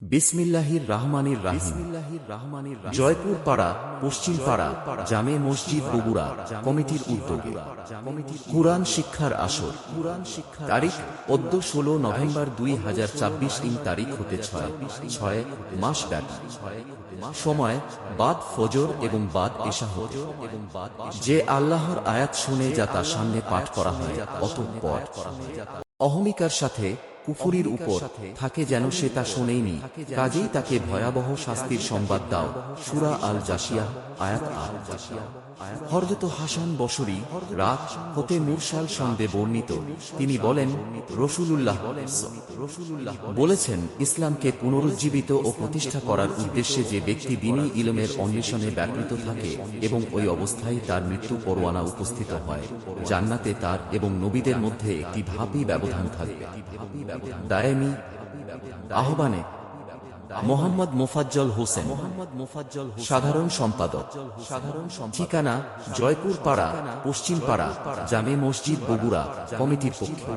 বিসমিল্লাহির রাহমানির রাহিম। জয়পুর পাড়া, পশ্চিম পাড়া, জামে মসজিদ বগুড়া কমিটির উদ্যোগে। কুরআন শিক্ষার আসর। তারিখ অদ্য ষোলো নভেম্বর দুই হাজার ছাব্বিশ ইং তারিখ হতে ছয়। ছয় মাস ব্যাপী। সময়, বাদ ফজর এবং বাদ এশা হতে। যে আল্লাহর আয়াত শুনে যা তার সামনে পাঠ করা হয়, অতঃপর। অহমিকার সাথে কুফুরির উপর থাকে যেন সে তা শোনেইনি কাজেই তাকে ভয়াবহ শাস্তির সংবাদ দাও। সুরা আল জাসিয়া আয়াত আল জাসিয়া হরদত হাসান বসরি রাত হতে মুরসাল সন্দে বর্ণিত। তিনি বলেন রসুলুল্লাহ রসুলুল্লাহ বলেছেন। ইসলামকে পুনরুজ্জীবিত ও প্রতিষ্ঠা করার উদ্দেশ্যে যে ব্যক্তি দিনই ইলমের অন্বেষণে ব্যাপৃত থাকে এবং ওই অবস্থায় তার মৃত্যু পরোয়ানা উপস্থিত হয়। জান্নাতে তার এবং নবীদের মধ্যে একটি ভাবি ব্যবধান থাকবে। দায়েমি আহ্বানে মোহাম্মদ মোফাজ্জল হোসেন মোহাম্মদ মোফাজ্জল সাধারণ সম্পাদক। সাধারণ ঠিকানা জয়পুর পাড়া পশ্চিম পাড়া জামে মসজিদ, বগুড়া, কমিটির পক্ষে।